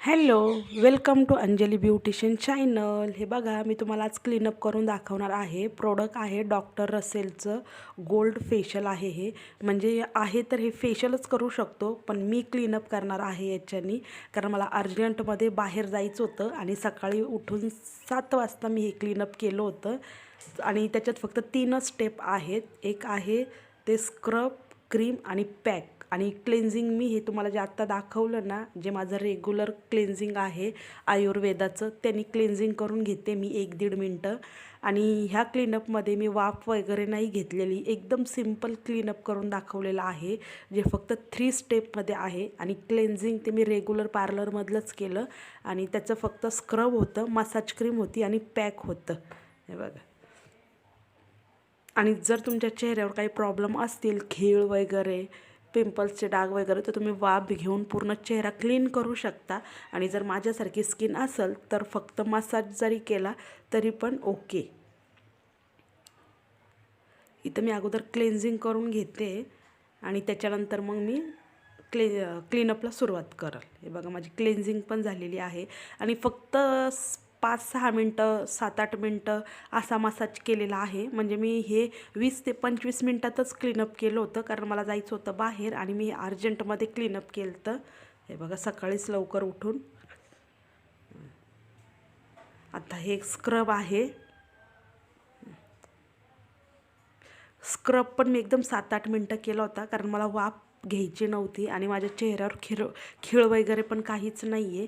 Hello welcome to Anjali beautician channel. हे बघा मी तुम्हाला आज क्लीनअप करून दाखवणार आहे. प्रोडक्ट आहे डॉक्टर रसेलचं गोल्ड फेशियल आहे हे. म्हणजे आहे तर हे फेशियलच करू शकतो पण मी क्लीनअप करणार आहे याच्यानी. कारण मला अर्जंटमध्ये बाहेर जायचं होतं आणि सकाळी उठून सात वाजता मी हे क्लीनअप केलं होतं. आणि त्याच्यात फक्त तीनच स्टेप आहेत. एक आहे ते स्क्रब क्रीम आणि पॅक आणि क्लेन्झिंग मी हे तुम्हाला जे आत्ता दाखवलं ना जे माझं रेग्युलर क्लेन्झिंग आहे आयुर्वेदाचं त्यांनी क्लेन्झिंग करून घेते मी एक दीड मिनटं. आणि ह्या क्लीनअपमध्ये मी वाफ वगैरे नाही घेतलेली एकदम सिंपल क्लीनअप करून दाखवलेलं आहे जे फक्त थ्री स्टेपमध्ये आहे. आणि क्लेन्झिंग ते मी रेग्युलर पार्लरमधलंच केलं. आणि त्याचं फक्त स्क्रब होतं मसाज क्रीम होती आणि पॅक होतं. हे बघा. आणि जर तुमच्या चेहऱ्यावर काही प्रॉब्लेम असतील खीळ वगैरे पिंपल्सचे डाग वगैरे तर तुम्ही वाफ घेऊन पूर्ण चेहरा क्लीन करू शकता. आणि जर माझ्यासारखी स्किन असेल तर फक्त मसाज जरी केला तरी पण ओके. इथं मी अगोदर क्लेन्झिंग करून घेते. आणि त्याच्यानंतर मग मी क्ले क्लीनअपला सुरुवात करेल. हे बघा माझी क्लेन्झिंग पण झालेली आहे. आणि फक्त पाच सहा मिनटं सात आठ मिनटं असा मसाज केलेला आहे. म्हणजे मी हे वीस ते पंचवीस मिनटातच क्लीनअप केलं होतं कारण मला जायचं होतं बाहेर आणि मी अर्जंटमध्ये क्लीनअप केलं होतं. हे बघा सकाळीच लवकर उठून. आता हे एक स्क्रब आहे. स्क्रब पण मी एकदम सात आठ मिनटं केला होता कारण मला वाफ घ्यायची नव्हती आणि माझ्या चेहऱ्यावर खिळ खिळ वगैरे पण काहीच नाही आहे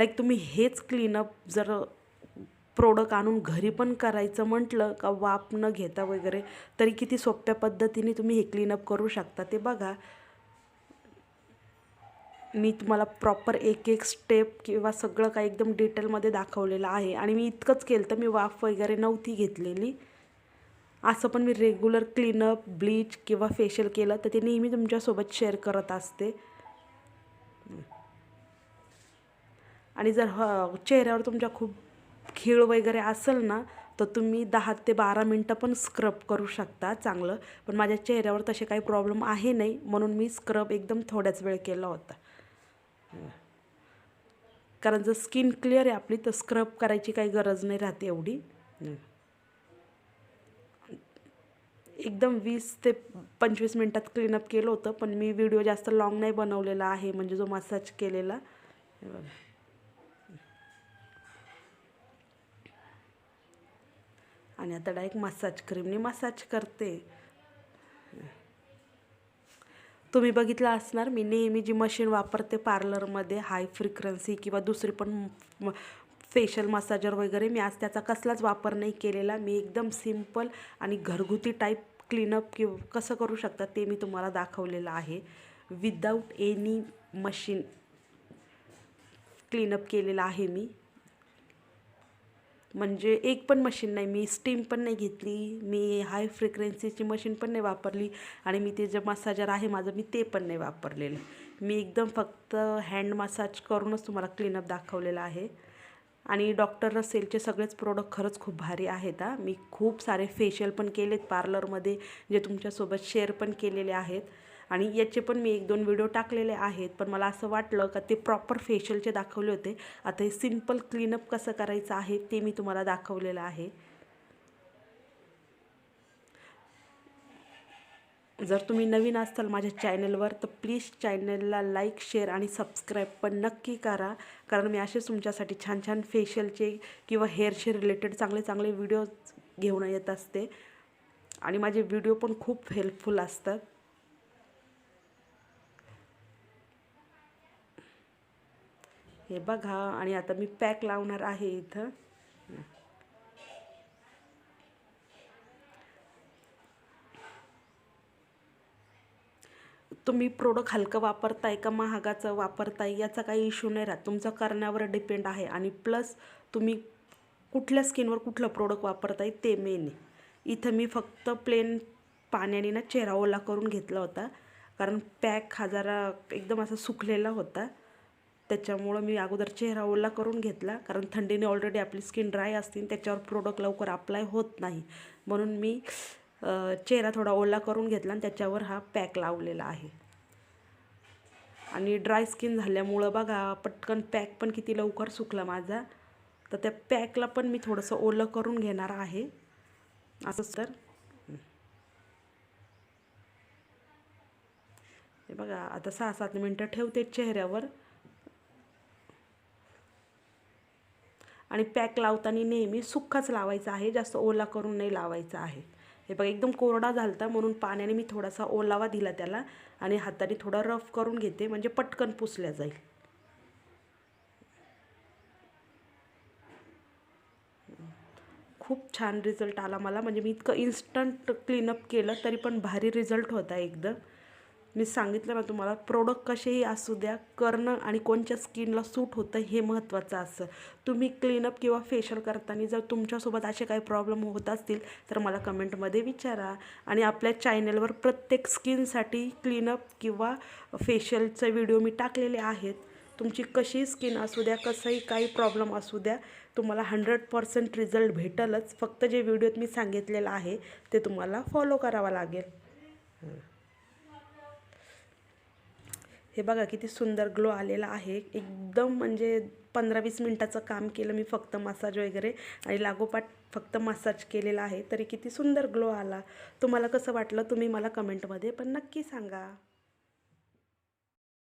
लाईक तुम्ही हेच क्लीनअप जर प्रोडक्ट आणून घरी पण करायचं म्हटलं का वाप न घेता वगैरे तरी किती सोप्या पद्धतीने तुम्ही हे क्लीनअप करू शकता. ते बघा. मी तुम्हाला प्रॉपर एक एक स्टेप किंवा सगळं काही एकदम डिटेलमध्ये दाखवलेलं आहे. आणि मी इतकंच केलं तर मी वाफ वगैरे नव्हती घेतलेली. असं पण मी रेग्युलर क्लीनअप ब्लीच किंवा फेशियल केलं तर ते नेहमी तुमच्यासोबत शेअर करत असते. आणि जर ह चेहऱ्यावर तुमच्या खूप खीळ वगैरे असेल ना तर तुम्ही दहा ते बारा मिनटं पण स्क्रब करू शकता चांगलं. पण माझ्या चेहऱ्यावर तसे काही प्रॉब्लेम आहे नाही म्हणून मी स्क्रब एकदम थोड्याच वेळ केला होता. कारण जर स्किन क्लिअर आहे आपली तर स्क्रब करायची काही गरज नाही राहते एवढी. एकदम वीस ते पंचवीस मिनटात क्लीनअप केलं होतं पण मी व्हिडिओ जास्त लाँग नाही बनवलेला आहे म्हणजे जो मसाज केलेला. आणि आता डायरेक्ट मसाज क्रीमने मसाज करते. तुम्ही बघितलं असणार मी नेहमी जी मशीन वापरते पार्लरमध्ये हाय फ्रिक्वन्सी किंवा दुसरी पण फेशियल मसाजर वगैरे मी आज त्याचा कसलाच वापर नाही केलेला. मी एकदम सिंपल आणि घरगुती टाईप क्लीनअप कि कसं करू शकता ते मी तुम्हाला दाखवलेलं आहे. विदाऊट एनी मशीन क्लीनअप केलेलं आहे मी. म्हणजे एक पण मशीन नाही. मी स्टीम पण नाही घेतली मी हाय फ्रिक्वेन्सीची मशीन पण नाही वापरली आणि मी ते जे मसाजर आहे माझं मी ते पण नाही वापरलेलं. मी एकदम फक्त हँड मसाज करूनच तुम्हाला क्लीनअप दाखवलेलं आहे. आणि डॉक्टर रसेलचे सगळेच प्रोडक्ट खरंच खूप भारी आहेत हा. मी खूप सारे फेशियल पण केलेत पार्लरमध्ये जे तुमच्यासोबत शेअर पण केलेले आहेत. आणि याचे पण मी एक दोन व्हिडिओ टाकलेले आहेत. पण मला असं वाटलं का ते प्रॉपर फेशियलचे दाखवले होते. आता हे सिंपल क्लीनअप कसं करायचं आहे ते मी तुम्हाला दाखवलेलं आहे. जर तुम्ही नवीन असाल माझ्या चॅनलवर तर प्लीज चॅनलला लाईक शेअर आणि सबस्क्राईब पण नक्की करा. कारण मी असेच तुमच्यासाठी छान छान फेशियलचे किंवा हेअरचे रिलेटेड चांगले चांगले व्हिडिओ घेऊन येत असते. आणि माझे व्हिडिओ पण खूप हेल्पफुल असतात. हे बघा आणि आता मी पॅक लावणार आहे इथं. तुम्ही प्रोडक्ट हलकं वापरताय का महागाचं वापरताय याचा काही इश्यू नाही राहत. तुमचं करण्यावर डिपेंड आहे. आणि प्लस तुम्ही कुठल्या स्किनवर कुठलं प्रोडक्ट वापरताय ते मेन आहे. इथं मी फक्त प्लेन पाण्याने ना चेहरा ओला करून घेतला होता. कारण पॅक हा जरा एकदम असा सुकलेला होता. त्याच्यामुळं मी अगोदर चेहरा ओला करून घेतला. कारण थंडीने ऑलरेडी आपली स्किन ड्राय असते त्याच्यावर प्रोडक्ट लवकर अप्लाय होत नाही. म्हणून मी चेहरा थोडा ओला करून घेतला आणि त्याच्यावर हा पॅक लावलेला आहे. आणि ड्राय स्किन झाल्यामुळं बघा पटकन पॅक पण किती लवकर सुकला माझा. तर त्या पॅकला पण मी थोडंसं ओलं करून घेणार आहे. असंच तर. हे बघा आता सहा सात मिनटं ठेवते चेहऱ्यावर. आणि पॅक लावताना नेहमी सुक्काच लावायचा आहे जास्त ओला करून नाही लावायचा आहे. हे बघा एकदम कोरडा झालता म्हणून पाण्याने मी थोडासा ओलावा दिला त्याला आणि हाताने थोडा रफ करून घेते म्हणजे पटकन पुसल्या जाईल. खूप छान रिझल्ट आला मला म्हणजे मी इतकं इन्स्टंट क्लीनअप केलं तरी पण भारी रिझल्ट होता एकदम. मी सांगितलं ना तुम्हाला प्रोडक्ट कसेही असू द्या करणं आणि कोणत्या स्किनला सूट होतं हे महत्त्वाचं असं तुम्ही क्लीनअप किंवा फेशियल करताना जर तुमच्यासोबत असे काही प्रॉब्लेम होत असतील तर मला कमेंटमध्ये विचारा. आणि आपल्या चॅनलवर प्रत्येक स्किनसाठी क्लीनअप किंवा फेशियलचे व्हिडिओ मी टाकलेले आहेत. तुमची कशी स्किन असू द्या कसंही काही प्रॉब्लेम असू द्या तुम्हाला हंड्रेड पर्सेंट रिझल्ट भेटलच. फक्त जे व्हिडिओत मी सांगितलेलं आहे ते तुम्हाला फॉलो करावं लागेल. हे बघा किती सुंदर ग्लो आलेला आहे. एकदम म्हणजे पंधरा वीस मिनटाचं काम केलं मी फक्त मसाज वगैरे आणि लागोपाठ फक्त मसाज केलेला आहे. तरी किती सुंदर ग्लो आला. तुम्हाला कसं वाटलं तुम्ही मला कमेंटमध्ये पण नक्की सांगा.